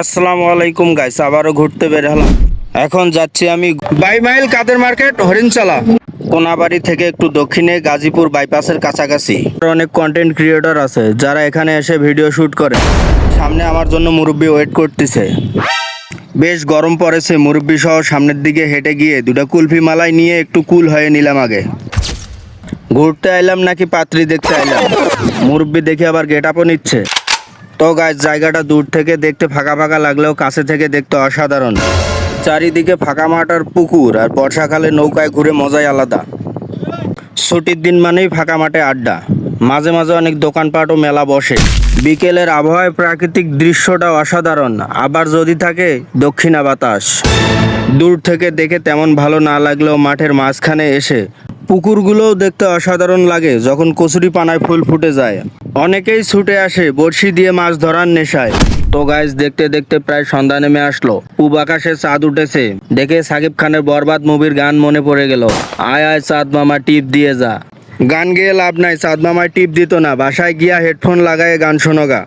আসসালামু আলাইকুম গাইস আবারও ঘুরতে বের হলাম। এখন যাচ্ছি আমি বাই মাইল কাদের মার্কেট? হরিণচালা। কোনাবাড়ি থেকে একটু দক্ষিণে গাজীপুর বাইপাসের কাছাকাছি। অনেক কন্টেন্ট ক্রিয়েটর আছে যারা এখানে এসে ভিডিও শুট করে। সামনে আমার জন্য মুরব্বি ওয়েট করতেছে। বেশ গরম পড়েছে মুরব্বি সহ সামনের দিকে হেঁটে গিয়ে দুটা কুলফি মালাই নিয়ে একটু কুল হয়ে নিলাম আগে। ঘুরতে আইলাম নাকি পাত্রী দেখতে আইলাম? মুরব্বি দেখে আবার গেট আপও নিচ্ছে। তো গাছ জায়গাটা দূর থেকে দেখতে ফাঁকা ফাঁকা লাগলেও কাছে থেকে দেখতে অসাধারণ। চারিদিকে ফাঁকা মাঠ আর পুকুর আর বর্ষাকালে নৌকায় ঘুরে মজাই আলাদা। ছুটির দিন মানেই ফাঁকা মাঠে আড্ডা। মাঝে মাঝে অনেক দোকানপাট ও মেলা বসে। বিকেলের আবহাওয়ায় প্রাকৃতিক দৃশ্যটা অসাধারণ। আবার যদি থাকে, দক্ষিণা বাতাস। দূর থেকে দেখে তেমন ভালো না লাগলেও মাঠের মাঝখানে এসে পুকুরগুলোও দেখতে অসাধারণ লাগে যখন কচুরি পানায় ফুল ফুটে যায়। অনেকেই ছুটে আসে বড়শি দিয়ে মাছ ধরার নেশায়। তো গাইজ দেখতে দেখতে প্রায় সন্ধ্যা নেমে আসলো। পূব আকাশে চাঁদ উঠেছে। দেখে সাকিব খানের বরবাদ মুভির গান মনে পড়ে গেল। আয় আয় চাঁদ মামা, টিপ দিয়ে যা। গান গেয়ে লাভ নাই, চাঁদ মামায় টিপ দিত না। বাসায় গিয়া হেডফোন লাগায় গান শোনো গা।